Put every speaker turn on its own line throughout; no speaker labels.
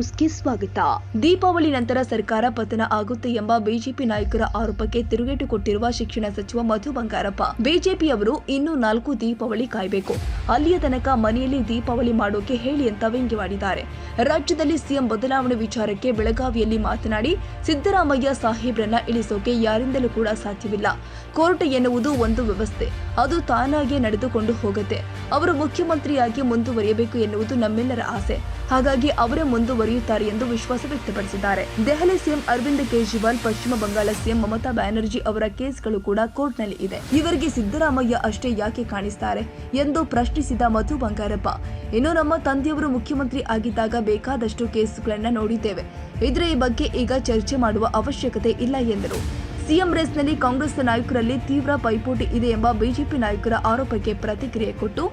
ನ್ಯೂಸ್ಗೆ ಸ್ವಾಗತ. ದೀಪಾವಳಿ ನಂತರ ಸರ್ಕಾರ ಪತನ ಆಗುತ್ತೆ ಎಂಬ ಬಿಜೆಪಿ ನಾಯಕರ ಆರೋಪಕ್ಕೆ ತಿರುಗೇಟು ಕೊಟ್ಟಿರುವ ಶಿಕ್ಷಣ ಸಚಿವ ಮಧು ಬಂಗಾರಪ್ಪ. ಬಿಜೆಪಿಯವರು ಇನ್ನೂ ನಾಲ್ಕು ದೀಪಾವಳಿ ಕಾಯಬೇಕು. ಅಲ್ಲಿಯ ತನಕ ಮನೆಯಲ್ಲಿ ದೀಪಾವಳಿ ಮಾಡೋಕೆ ಹೇಳಿ ಅಂತ ವ್ಯಂಗ್ಯವಾಡಿದ್ದಾರೆ. ರಾಜ್ಯದಲ್ಲಿ ಸಿಎಂ ಬದಲಾವಣೆ ವಿಚಾರಕ್ಕೆ ಬೆಳಗಾವಿಯಲ್ಲಿ ಮಾತನಾಡಿ, ಸಿದ್ದರಾಮಯ್ಯ ಸಾಹೇಬ್ರನ್ನ ಇಳಿಸೋಕೆ ಯಾರಿಂದಲೂ ಕೂಡ ಸಾಧ್ಯವಿಲ್ಲ. ಕೋರ್ಟ್ ಎನ್ನುವುದು ಒಂದು ವ್ಯವಸ್ಥೆ. ಅದು ತಾನಾಗಿಯೇ ನಡೆದುಕೊಂಡು ಹೋಗುತ್ತೆ. ಅವರು ಮುಖ್ಯಮಂತ್ರಿಯಾಗಿ ಮುಂದುವರಿಯಬೇಕು ಎನ್ನುವುದು ನಮ್ಮೆಲ್ಲರ ಆಸೆ. ಹಾಗಾಗಿ ಅವರೇ ಮುಂದುವರಿಯುತ್ತಾರೆ ಎಂದು ವಿಶ್ವಾಸ ವ್ಯಕ್ತಪಡಿಸಿದ್ದಾರೆ. ದೆಹಲಿ ಸಿಎಂ ಅರವಿಂದ್ ಕೇಜ್ರಿವಾಲ್, ಪಶ್ಚಿಮ ಬಂಗಾಳ ಸಿಎಂ ಮಮತಾ ಬ್ಯಾನರ್ಜಿ ಅವರ ಕೇಸ್ಗಳು ಕೂಡ ಕೋರ್ಟ್ನಲ್ಲಿ ಇದೆ. ಇವರಿಗೆ ಸಿದ್ದರಾಮಯ್ಯ ಅಷ್ಟೇ ಯಾಕೆ ಕಾಣಿಸ್ತಾರೆ ಎಂದು ಪ್ರಶ್ನಿಸಿದ ಮಧು ಬಂಗಾರಪ್ಪ. ಇನ್ನು ನಮ್ಮ ತಂದೆಯವರು ಮುಖ್ಯಮಂತ್ರಿ ಆಗಿದ್ದಾಗ ಬೇಕಾದಷ್ಟು ಕೇಸುಗಳನ್ನ ನೋಡಿದ್ದೇವೆ. ಇದ್ರೆ ಈ ಬಗ್ಗೆ ಈಗ ಚರ್ಚೆ ಮಾಡುವ ಅವಶ್ಯಕತೆ ಇಲ್ಲ ಎಂದರು. ಸಿಎಂ ರೇಸ್ನಲ್ಲಿ ಕಾಂಗ್ರೆಸ್ ನಾಯಕರಲ್ಲಿ ತೀವ್ರ ಪೈಪೋಟಿ ಇದೆ ಎಂಬ ಬಿಜೆಪಿ ನಾಯಕರ ಆರೋಪಕ್ಕೆ ಪ್ರತಿಕ್ರಿಯೆ ಕೊಟ್ಟು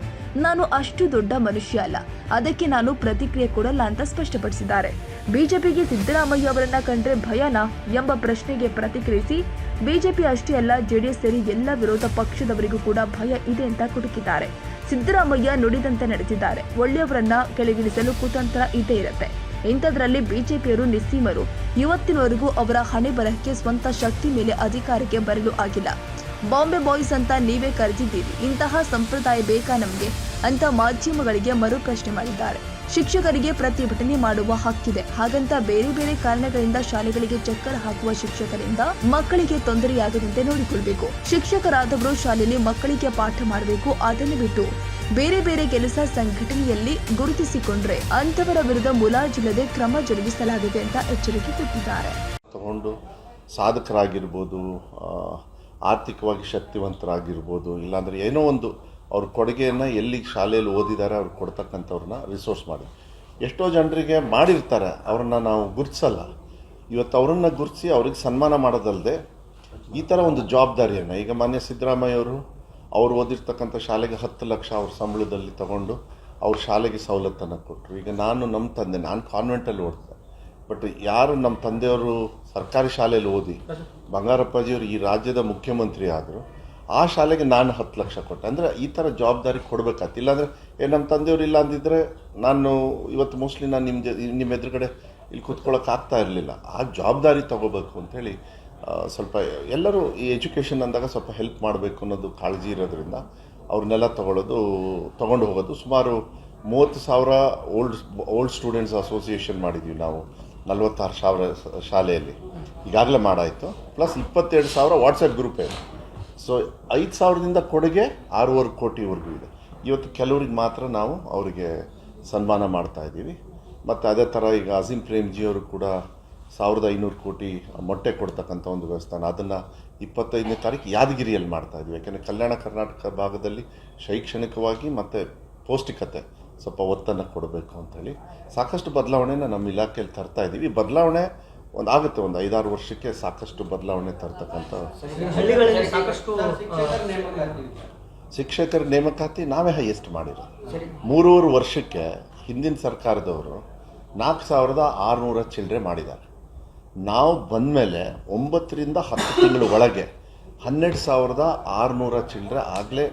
ನಾನು ಅಷ್ಟು ದೊಡ್ಡ ಮನುಷ್ಯ ಅಲ್ಲ. ಅದಕ್ಕೆ ನಾನು ಪ್ರತಿಕ್ರಿಯೆ ಕೊಡಲ್ಲ ಅಂತ ಸ್ಪಷ್ಟಪಡಿಸಿದ್ದಾರೆ. ಬಿಜೆಪಿಗೆ ಸಿದ್ದರಾಮಯ್ಯ ಅವರನ್ನ ಕಂಡ್ರೆ ಭಯನಾ ಎಂಬ ಪ್ರಶ್ನೆಗೆ ಪ್ರತಿಕ್ರಿಯಿಸಿ, ಬಿಜೆಪಿ ಅಷ್ಟೇ ಅಲ್ಲ, ಜೆಡಿಎಸ್ ಸೇರಿ ಎಲ್ಲ ವಿರೋಧ ಪಕ್ಷದವರಿಗೂ ಕೂಡ ಭಯ ಇದೆ ಅಂತ ಕುಟುಕಿದ್ದಾರೆ. ಸಿದ್ದರಾಮಯ್ಯ ನುಡಿದಂತೆ ನಡೆಸಿದ್ದಾರೆ. ಒಳ್ಳೆಯವರನ್ನ ಕೆಳಗಿಳಿಸಲು ಕುತಂತ್ರ ಇದೇ ಇರುತ್ತೆ. ಇಂಥದ್ರಲ್ಲಿ ಬಿಜೆಪಿಯವರು ನಿಸ್ಸೀಮರು. ಇವತ್ತಿನವರೆಗೂ ಅವರ ಹಣೆ ಬರಹಕ್ಕೆ ಸ್ವಂತ ಶಕ್ತಿ ಮೇಲೆ ಅಧಿಕಾರಕ್ಕೆ ಬರಲು ಆಗಿಲ್ಲ. ಬಾಂಬೆ ಬಾಯ್ಸ್ ಅಂತ ನೀವೇ ಕರೆದಿದ್ದೀರಿ. ಇಂತಹ ಸಂಪ್ರದಾಯ ಬೇಕಾ ನಮಗೆ? ಅಂತ ಮಾಧ್ಯಮಗಳಿಗೆ ಮರು ಪ್ರಶ್ನೆ ಮಾಡಿದ್ದಾರೆ. ಶಿಕ್ಷಕರಿಗೆ ಪ್ರತಿಭಟನೆ ಮಾಡುವ ಹಕ್ಕಿದೆ. ಹಾಗಂತ ಬೇರೆ ಬೇರೆ ಕಾರಣಗಳಿಂದ ಶಾಲೆಗಳಿಗೆ ಚಕ್ಕರ್ ಹಾಕುವ ಶಿಕ್ಷಕರಿಂದ ಮಕ್ಕಳಿಗೆ ತೊಂದರೆಯಾಗದಂತೆ ನೋಡಿಕೊಳ್ಬೇಕು. ಶಿಕ್ಷಕರಾದವರು ಶಾಲೆಯಲ್ಲಿ ಮಕ್ಕಳಿಗೆ ಪಾಠ ಮಾಡಬೇಕು. ಅದನ್ನು ಬಿಟ್ಟು ಬೇರೆ ಬೇರೆ ಕೆಲಸ ಸಂಘಟನೆಯಲ್ಲಿ ಗುರುತಿಸಿಕೊಂಡ್ರೆ ಅಂತವರ ವಿರುದ್ಧ ಮುಲಾಜಿಲ್ಲದೆ ಕ್ರಮ ಜರುಗಿಸಲಾಗಿದೆ ಅಂತ ಎಚ್ಚರಿಕೆ ಕೊಟ್ಟಿದ್ದಾರೆ.
ಸಾಧಕರಾಗಿರ್ಬೋದು ಆರ್ಥಿಕವಾಗಿ ಶಕ್ತಿವಂತರಾಗಿರ್ಬೋದು, ಇಲ್ಲಾಂದರೆ ಏನೋ ಒಂದು ಅವ್ರ ಕೊಡುಗೆಯನ್ನು ಎಲ್ಲಿ ಶಾಲೆಯಲ್ಲಿ ಓದಿದ್ದಾರೆ ಅವ್ರು ಕೊಡ್ತಕ್ಕಂಥವ್ರನ್ನ ರಿಸೋರ್ಸ್ ಮಾಡಿ. ಎಷ್ಟೋ ಜನರಿಗೆ ಮಾಡಿರ್ತಾರೆ, ಅವ್ರನ್ನ ನಾವು ಗುರುತಿಸಲ್ಲ. ಇವತ್ತು ಅವರನ್ನು ಗುರುತಿಸಿ ಅವ್ರಿಗೆ ಸನ್ಮಾನ ಮಾಡೋದಲ್ಲದೆ ಈ ಥರ ಒಂದು ಜವಾಬ್ದಾರಿಯನ್ನು, ಈಗ ಮಾನ್ಯ ಸಿದ್ದರಾಮಯ್ಯ ಅವರು, ಅವ್ರು ಓದಿರ್ತಕ್ಕಂಥ ಶಾಲೆಗೆ ಹತ್ತು ಲಕ್ಷ ಅವ್ರ ಸಂಬಳದಲ್ಲಿ ತಗೊಂಡು ಅವ್ರ ಶಾಲೆಗೆ ಸವಲತ್ತನ್ನು ಕೊಟ್ಟರು ಈಗ ನಾನು ನಮ್ಮ ತಂದೆ, ನಾನು ಕಾನ್ವೆಂಟಲ್ಲಿ ಓದ್ತೆ ಬಟ್ ಯಾರು ನಮ್ಮ ತಂದೆಯವರು ಸರ್ಕಾರಿ ಶಾಲೆಯಲ್ಲಿ ಓದಿ ಬಂಗಾರಪ್ಪಾಜಿಯವರು ಈ ರಾಜ್ಯದ ಮುಖ್ಯಮಂತ್ರಿ ಆದರು ಆ ಶಾಲೆಗೆ ನಾನು ಹತ್ತು ಲಕ್ಷ ಕೊಟ್ಟೆ. ಅಂದರೆ ಈ ಥರ ಜವಾಬ್ದಾರಿ ಕೊಡಬೇಕಾಯ್ತು ಇಲ್ಲಾಂದರೆ ಏ ನಮ್ಮ ತಂದೆಯವರು ಇಲ್ಲ ಅಂದಿದ್ದರೆ ನಾನು ಇವತ್ತು ಮೋಸ್ಟ್ಲಿ ನಾನು ನಿಮ್ಮ ನಿಮ್ಮ ಎದುರುಗಡೆ ಇಲ್ಲಿ ಕೂತ್ಕೊಳ್ಳೋಕೆ ಆಗ್ತಾ ಇರಲಿಲ್ಲ. ಆ ಜವಾಬ್ದಾರಿ ತಗೋಬೇಕು ಅಂಥೇಳಿ ಸ್ವಲ್ಪ ಎಲ್ಲರೂ ಈ ಎಜುಕೇಷನ್ ಅಂದಾಗ ಸ್ವಲ್ಪ ಹೆಲ್ಪ್ ಮಾಡಬೇಕು ಅನ್ನೋದು ಕಾಳಜಿ ಇರೋದ್ರಿಂದ ಅವ್ರನ್ನೆಲ್ಲ ತಗೊಳ್ಳೋದು ತೊಗೊಂಡು ಹೋಗೋದು. ಸುಮಾರು ಮೂವತ್ತು ಸಾವಿರ ಓಲ್ಡ್ ಓಲ್ಡ್ ಸ್ಟೂಡೆಂಟ್ಸ್ ಅಸೋಸಿಯೇಷನ್ ಮಾಡಿದ್ವಿ ನಾವು. ನಲ್ವತ್ತಾರು ಸಾವಿರ ಶಾಲೆಯಲ್ಲಿ. ಈಗಾಗಲೇ ಮಾಡಾಯಿತು. ಪ್ಲಸ್ ಇಪ್ಪತ್ತೆರಡು ಸಾವಿರ ವಾಟ್ಸಪ್ ಗ್ರೂಪ್ ಇದೆ. ಸೊ ಐದು ಸಾವಿರದಿಂದ ಕೊಡುಗೆ ಆರೂವರೆ ಕೋಟಿವರೆಗೂ ಇದೆ. ಇವತ್ತು ಕೆಲವ್ರಿಗೆ ಮಾತ್ರ ನಾವು ಅವರಿಗೆ ಸನ್ಮಾನ ಮಾಡ್ತಾ ಇದ್ದೀವಿ. ಮತ್ತು ಅದೇ ಥರ ಈಗ ಅಜೀಂ ಪ್ರೇಮ್ಜಿಯವರು ಕೂಡ ಸಾವಿರದ ಐನೂರು ಕೋಟಿ ಮೊಟ್ಟೆ ಕೊಡ್ತಕ್ಕಂಥ ಒಂದು ವ್ಯವಸ್ಥಾನ. ಅದನ್ನು ಇಪ್ಪತ್ತೈದನೇ ತಾರೀಕು ಯಾದಗಿರಿಯಲ್ಲಿ ಮಾಡ್ತಾ ಇದ್ದೀವಿ. ಯಾಕೆಂದರೆ ಕಲ್ಯಾಣ ಕರ್ನಾಟಕ ಭಾಗದಲ್ಲಿ ಶೈಕ್ಷಣಿಕವಾಗಿ ಮತ್ತು ಪೌಷ್ಟಿಕತೆ ಸ್ವಲ್ಪ ಒತ್ತನ್ನು ಕೊಡಬೇಕು ಅಂಥೇಳಿ ಸಾಕಷ್ಟು ಬದಲಾವಣೆನ ನಮ್ಮ ಇಲಾಖೆಯಲ್ಲಿ ತರ್ತಾ ಇದ್ದೀವಿ. ಬದಲಾವಣೆ ಒಂದು ಆಗುತ್ತೆ ಒಂದು ಐದಾರು ವರ್ಷಕ್ಕೆ ಸಾಕಷ್ಟು ಬದಲಾವಣೆ ತರ್ತಕ್ಕಂಥ ಶಿಕ್ಷಕರ ನೇಮಕಾತಿ ನಾವೇ ಹೈಯೆಸ್ಟ್ ಮಾಡಿರೋದು. ಮೂರುವರೆ ವರ್ಷಕ್ಕೆ ಹಿಂದಿನ ಸರ್ಕಾರದವರು ನಾಲ್ಕು ಸಾವಿರದ ಆರುನೂರ ಚಿಲ್ಲರೆ ಮಾಡಿದ್ದಾರೆ. ನಾವು ಬಂದಮೇಲೆ ಒಂಬತ್ತರಿಂದ ಹತ್ತು ತಿಂಗಳ ಒಳಗೆ ಹನ್ನೆರಡು ಸಾವಿರದ ಆರುನೂರ ಚಿಲ್ಲರೆ ಆಗಲೇ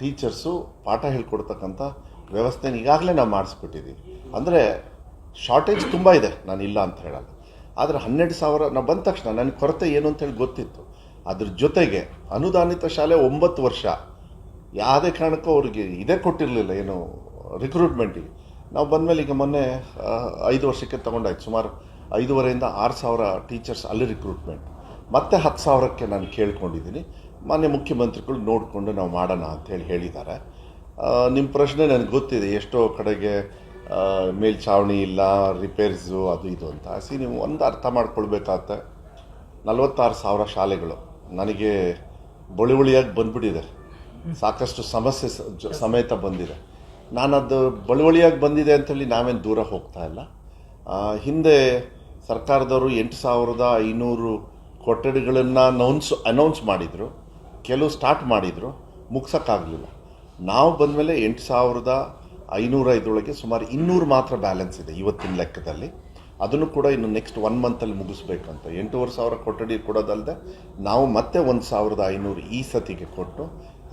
ಟೀಚರ್ಸು ಪಾಠ ಹೇಳ್ಕೊಡ್ತಕ್ಕಂಥ ವ್ಯವಸ್ಥೆನ ಈಗಾಗಲೇ ನಾವು ಮಾಡಿಸ್ಬಿಟ್ಟಿದ್ದೀವಿ. ಅಂದರೆ ಶಾರ್ಟೇಜ್ ತುಂಬ ಇದೆ, ನಾನು ಇಲ್ಲ ಅಂತ ಹೇಳಲ್ಲ. ಆದರೆ ಹನ್ನೆರಡು ಸಾವಿರ, ನಾವು ಬಂದ ತಕ್ಷಣ ನನಗೆ ಕೊರತೆ ಏನು ಅಂತೇಳಿ ಗೊತ್ತಿತ್ತು. ಅದ್ರ ಜೊತೆಗೆ ಅನುದಾನಿತ ಶಾಲೆ ಒಂಬತ್ತು ವರ್ಷ. ಯಾವುದೇ ಕಾರಣಕ್ಕೂ ಅವ್ರಿಗೆ ಇದೇ ಕೊಟ್ಟಿರಲಿಲ್ಲ ಏನು ರಿಕ್ರೂಟ್ಮೆಂಟಿಗೆ ನಾವು ಬಂದಮೇಲೆ ಈಗ ಮೊನ್ನೆ ಐದು ವರ್ಷಕ್ಕೆ ತೊಗೊಂಡಾಯ್ತು. ಸುಮಾರು ಐದೂವರೆಯಿಂದ ಆರು ಸಾವಿರ ಟೀಚರ್ಸ್ ಅಲ್ಲಿ ರಿಕ್ರೂಟ್ಮೆಂಟ್ ಮತ್ತೆ ಹತ್ತು ಸಾವಿರಕ್ಕೆ ನಾನು ಕೇಳ್ಕೊಂಡಿದ್ದೀನಿ. ಮಾನ್ಯ ಮುಖ್ಯಮಂತ್ರಿಗಳು ನೋಡಿಕೊಂಡು ನಾವು ಮಾಡೋಣ ಅಂತೇಳಿ ಹೇಳಿದ್ದಾರೆ. ನಿಮ್ಮ ಪ್ರಶ್ನೆ ನನಗೆ ಗೊತ್ತಿದೆ. ಎಷ್ಟೋ ಕಡೆಗೆ ಮೇಲ್ಛಾವಣಿ ಇಲ್ಲ ರಿಪೇರ್ಸು ಅದು ಇದು ಅಂತ. ಸಿ ನೀವು ಒಂದು ಅರ್ಥ ಮಾಡ್ಕೊಳ್ಬೇಕಾಗತ್ತೆ ನಲವತ್ತಾರು ಸಾವಿರ ಶಾಲೆಗಳು ನನಗೆ ಬಳುವಳಿಯಾಗಿ ಬಂದ್ಬಿಟ್ಟಿದೆ. ಸಾಕಷ್ಟು ಸಮಸ್ಯೆ ಸಮೇತ ಬಂದಿದೆ. ನಾನು ಅದು ಬಳುವಳಿಯಾಗಿ ಬಂದಿದೆ ಅಂತೇಳಿ ನಾವೇನು ದೂರ ಹೋಗ್ತಾ ಇಲ್ಲ. ಹಿಂದೆ ಸರ್ಕಾರದವರು ಎಂಟು ಸಾವಿರದ ಐನೂರು ಕೊಠಡಿಗಳನ್ನು ಅನೌನ್ಸ್ ಅನೌನ್ಸ್ ಮಾಡಿದರು. ಕೆಲವು ಸ್ಟಾರ್ಟ್ ಮಾಡಿದರು. ಮುಗ್ಸೋಕ್ಕಾಗಲಿಲ್ಲ. ನಾವು ಬಂದಮೇಲೆ ಎಂಟು ಸಾವಿರದ ಐನೂರ ಐದರೊಳಗೆ ಸುಮಾರು ಇನ್ನೂರು ಮಾತ್ರ ಬ್ಯಾಲೆನ್ಸ್ ಇದೆ ಇವತ್ತಿನ ಲೆಕ್ಕದಲ್ಲಿ. ಅದನ್ನು ಕೂಡ ಇನ್ನು ನೆಕ್ಸ್ಟ್ ಒನ್ ಮಂತಲ್ಲಿ ಮುಗಿಸ್ಬೇಕಂತ. ಎಂಟೂವರೆ ಸಾವಿರ ಕೊಠಡಿ ಕೊಡೋದಲ್ಲದೆ ನಾವು ಮತ್ತೆ ಒಂದು ಸಾವಿರದ ಐನೂರು ಈ ಸತಿಗೆ ಕೊಟ್ಟು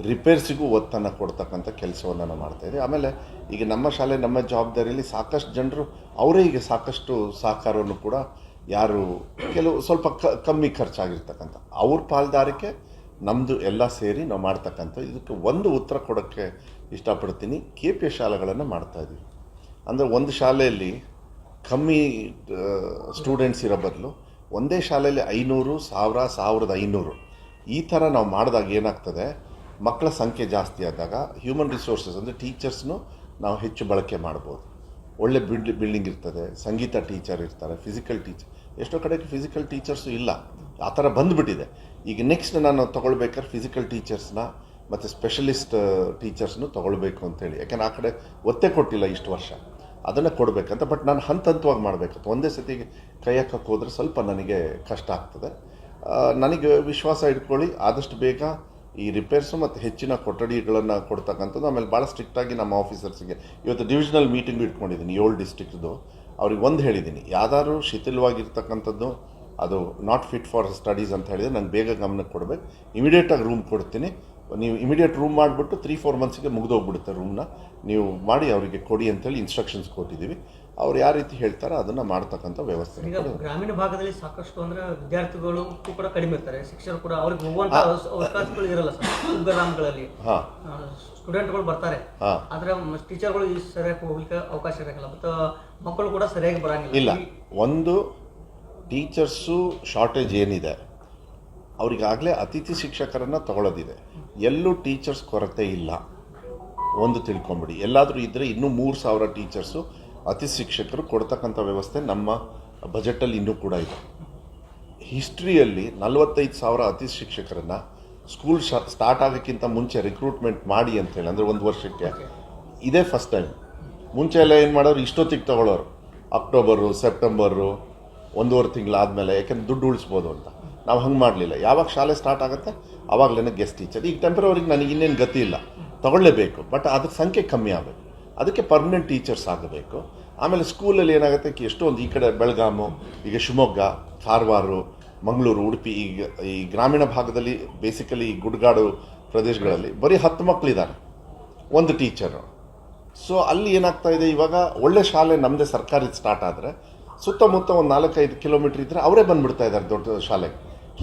ರಿಪೇರ್ಸಿಗೂ ಒತ್ತನ್ನು ಕೊಡ್ತಕ್ಕಂಥ ಕೆಲಸವನ್ನು ನಾವು ಮಾಡ್ತಾಯಿದ್ದೀವಿ ಆಮೇಲೆ ಈಗ ನಮ್ಮ ಶಾಲೆ, ನಮ್ಮ ಜವಾಬ್ದಾರಿಯಲ್ಲಿ ಸಾಕಷ್ಟು ಜನರು, ಅವರೇ ಈಗ ಸಾಕಷ್ಟು ಸಹಕಾರವನ್ನು ಕೂಡ ಯಾರು, ಕೆಲವು ಸ್ವಲ್ಪ ಕಮ್ಮಿ ಖರ್ಚಾಗಿರ್ತಕ್ಕಂಥ. ಅವ್ರ ಪಾಲ್ದಾರಿಕೆ ನಮ್ಮದು ಎಲ್ಲ ಸೇರಿ ನಾವು ಮಾಡ್ತಕ್ಕಂಥ, ಇದಕ್ಕೆ ಒಂದು ಉತ್ತರ ಕೊಡೋಕ್ಕೆ ಇಷ್ಟಪಡ್ತೀನಿ. ಕೆ ಪಿ ಶಾಲೆಗಳನ್ನು ಮಾಡ್ತಾಯಿದ್ದೀವಿ ಅಂದರೆ ಒಂದು ಶಾಲೆಯಲ್ಲಿ ಕಮ್ಮಿ ಸ್ಟೂಡೆಂಟ್ಸ್ ಇರೋ ಬದಲು ಒಂದೇ ಶಾಲೆಯಲ್ಲಿ ಐನೂರು, ಸಾವಿರ, ಸಾವಿರದ ಐನೂರು. ಈ ಥರ ನಾವು ಮಾಡಿದಾಗ ಏನಾಗ್ತದೆ? ಮಕ್ಕಳ ಸಂಖ್ಯೆ ಜಾಸ್ತಿ ಆದಾಗ ಹ್ಯೂಮನ್ ರಿಸೋರ್ಸಸ್ ಅಂದರೆ ಟೀಚರ್ಸ್ನು ನಾವು ಹೆಚ್ಚು ಬಳಕೆ ಮಾಡ್ಬೋದು. ಒಳ್ಳೆ ಬಿಲ್ಡ್ ಬಿಲ್ಡಿಂಗ್ ಇರ್ತದೆ, ಸಂಗೀತ ಟೀಚರ್ ಇರ್ತಾರೆ ಫಿಸಿಕಲ್ ಟೀಚರ್ ಎಷ್ಟೋ ಕಡೆಗೆ ಫಿಸಿಕಲ್ ಟೀಚರ್ಸು ಇಲ್ಲ. ಆ ಥರ ಬಂದುಬಿಟ್ಟಿದೆ. ಈಗ ನೆಕ್ಸ್ಟ್ ನಾನು ತೊಗೊಳ್ಬೇಕಾದ್ರೆ ಫಿಸಿಕಲ್ ಟೀಚರ್ಸ್ನ ಮತ್ತು ಸ್ಪೆಷಲಿಸ್ಟ್ ಟೀಚರ್ಸ್ನು ತೊಗೊಳ್ಬೇಕು ಅಂತೇಳಿ ಯಾಕೆಂದ್ರೆ ಆ ಕಡೆ ಒತ್ತೆ ಕೊಟ್ಟಿಲ್ಲ ಇಷ್ಟು ವರ್ಷ. ಅದನ್ನು ಕೊಡಬೇಕಂತ ಬಟ್ ನಾನು ಹಂತ ಹಂತವಾಗಿ ಮಾಡಬೇಕಂತ ಒಂದೇ ಸತಿಗೆ ಕೈ ಹಾಕಕ್ಕೆ ಹೋದರೆ ಸ್ವಲ್ಪ ನನಗೆ ಕಷ್ಟ ಆಗ್ತದೆ. ನನಗೆ ವಿಶ್ವಾಸ ಇಟ್ಕೊಳ್ಳಿ, ಆದಷ್ಟು ಬೇಗ ಈ ರಿಪೇರ್ಸು ಮತ್ತು ಹೆಚ್ಚಿನ ಕೊಠಡಿಗಳನ್ನು ಕೊಡ್ತಕ್ಕಂಥದ್ದು, ಆಮೇಲೆ ಭಾಳ ಸ್ಟ್ರಿಕ್ಟಾಗಿ ನಮ್ಮ ಆಫೀಸರ್ಸಿಗೆ ಇವತ್ತು ಡಿವಿಷನಲ್ ಮೀಟಿಂಗ್ ಇಟ್ಕೊಂಡಿದ್ದೀನಿ, ಏಳು ಡಿಸ್ಟ್ರಿಕ್ಟ್ದು ಅವ್ರಿಗೆ ಒಂದು ಹೇಳಿದ್ದೀನಿ, ಯಾವ್ದಾದ್ರು ಶಿಥಿಲವಾಗಿರ್ತಕ್ಕಂಥದ್ದು ಅದು ನಾಟ್ ಫಿಟ್ ಫಾರ್ ಸ್ಟಡೀಸ್ ಅಂತ ಹೇಳಿದರೆ ನಾನು ಬೇಗ ಗಮನಕ್ಕೆ ಕೊಡಬೇಕು. ಇಮಿಡಿಯೇಟಾಗಿ ರೂಮ್ ಕೊಡ್ತೀನಿ. ನೀವು ಇಮಿಡಿಯೇಟ್ ರೂಮ್ ಮಾಡಿಬಿಟ್ಟು ತ್ರೀ ಫೋರ್ ಮಂತ್ಸಿಗೆ ಮುಗಿದೋಗ್ಬಿಡುತ್ತೆ ರೂಮ್ನ ನೀವು ಮಾಡಿ ಅವರಿಗೆ ಕೊಡಿ ಅಂತೇಳಿ ಇನ್ಸ್ಟ್ರಕ್ಷನ್ಸ್ ಕೊಟ್ಟಿದ್ದೀವಿ ಅವ್ರು ಯಾವ ರೀತಿ ಹೇಳ್ತಾರೋ ಅದನ್ನು ಮಾಡ್ತಕ್ಕಂಥ ವ್ಯವಸ್ಥೆ
ಈಗ ಗ್ರಾಮೀಣ ಭಾಗದಲ್ಲಿ ಸಾಕಷ್ಟು ಅಂದರೆ ವಿದ್ಯಾರ್ಥಿಗಳು ಕೂಡ ಕಡಿಮೆ ಇರ್ತಾರೆ. ಶಿಕ್ಷಕರು ಕೂಡ ಅವ್ರಿಗೆ ಹೋಗುವಂಥ ಅವಕಾಶಗಳು ಇರಲ್ಲ ಸರ್. ಗ್ರಾಮಗಳಲ್ಲಿ.
ಹಾಂ.
ಸ್ಟೂಡೆಂಟ್ಗಳು ಬರ್ತಾರೆ. ಆದರೆ ಟೀಚರ್ಗಳು ಸರಿಯಾಗಿ ಹೋಗ್ಲಿಕ್ಕೆ ಅವಕಾಶ ಇರಲ್ಲ ಮತ್ತು ಮಕ್ಕಳು ಕೂಡ ಸರಿಯಾಗಿ ಬರೋಂಗಿಲ್ಲ.
ಇಲ್ಲ. ಒಂದು ಟೀಚರ್ಸು ಶಾರ್ಟೇಜ್ ಏನಿದೆ, ಅವರಿಗಾಗಲೇ ಅತಿಥಿ ಶಿಕ್ಷಕರನ್ನು ತಗೊಳ್ಳೋದಿದೆ ಎಲ್ಲೂ ಟೀಚರ್ಸ್ ಕೊರತೆ ಇಲ್ಲ. ಒಂದು ತಿಳ್ಕೊಂಬಿಡಿ. ಎಲ್ಲಾದರೂ ಇದ್ದರೆ ಇನ್ನೂ ಮೂರು ಸಾವಿರ ಟೀಚರ್ಸು ಅತಿಥಿ ಶಿಕ್ಷಕರು ಕೊಡ್ತಕ್ಕಂಥ ವ್ಯವಸ್ಥೆ ನಮ್ಮ ಬಜೆಟಲ್ಲಿ ಇನ್ನೂ ಕೂಡ ಇದೆ. ಹಿಸ್ಟ್ರಿಯಲ್ಲಿ ನಲವತ್ತೈದು ಸಾವಿರ ಅತಿಥಿ ಶಿಕ್ಷಕರನ್ನು ಸ್ಕೂಲ್ ಶಾ, ಸ್ಟಾರ್ಟ್ ಆಗೋಕ್ಕಿಂತ ಮುಂಚೆ ರಿಕ್ರೂಟ್ಮೆಂಟ್ ಮಾಡಿ ಅಂತೇಳಿ, ಅಂದರೆ ಒಂದು ವರ್ಷಕ್ಕೆ. ಇದೇ ಫಸ್ಟ್ ಟೈಮ್. ಮುಂಚೆ ಎಲ್ಲ ಏನು ಮಾಡೋರು, ಇಷ್ಟೊತ್ತಿಗೆ ತಗೊಳ್ಳೋರು ಅಕ್ಟೋಬರು, ಸೆಪ್ಟೆಂಬರು ಒಂದೂವರೆ ತಿಂಗಳಾದಮೇಲೆ, ಯಾಕೆಂದ್ರೆ ದುಡ್ಡು ಉಳಿಸ್ಬೋದು ಅಂತ. ನಾವು ಹಂಗೆ ಮಾಡಲಿಲ್ಲ. ಯಾವಾಗ ಶಾಲೆ ಸ್ಟಾರ್ಟ್ ಆಗುತ್ತೆ ಆವಾಗಲೇ ಗೆಸ್ಟ್ ಟೀಚರ್ ಈಗ ಟೆಂಪ್ರವರಿಗೆ ನನಗೆ ಇನ್ನೇನು ಗತಿ ಇಲ್ಲ. ತಗೊಳ್ಳೇಬೇಕು ಬಟ್ ಅದ್ರ ಸಂಖ್ಯೆ ಕಮ್ಮಿ ಆಗಬೇಕು. ಅದಕ್ಕೆ ಪರ್ಮನೆಂಟ್ ಟೀಚರ್ಸ್ ಆಗಬೇಕು. ಆಮೇಲೆ ಸ್ಕೂಲಲ್ಲಿ ಏನಾಗುತ್ತೆ ಎಷ್ಟೊಂದು ಈ ಕಡೆ ಬೆಳಗಾಮು, ಈಗ ಶಿವಮೊಗ್ಗ ಕಾರವಾರು ಮಂಗಳೂರು, ಉಡುಪಿ, ಈಗ ಈ ಗ್ರಾಮೀಣ ಭಾಗದಲ್ಲಿ ಬೇಸಿಕಲಿ ಈ ಗುಡ್ಗಾಡು ಪ್ರದೇಶಗಳಲ್ಲಿ ಬರೀ ಹತ್ತು ಮಕ್ಕಳಿದ್ದಾರೆ ಒಂದು ಟೀಚರು ಸೊ ಅಲ್ಲಿ ಏನಾಗ್ತಾ ಇದೆ, ಇವಾಗ ಒಳ್ಳೆ ಶಾಲೆ ನಮ್ಮದೇ ಸರ್ಕಾರಿ ಸ್ಟಾರ್ಟ್ ಆದರೆ ಸುತ್ತಮುತ್ತ ಒಂದು ನಾಲ್ಕೈದು ಕಿಲೋಮೀಟ್ರ್ ಇದ್ದರೆ ಅವರೇ ಬಂದುಬಿಡ್ತಾ ಇದ್ದಾರೆ ದೊಡ್ಡ ಶಾಲೆಗೆ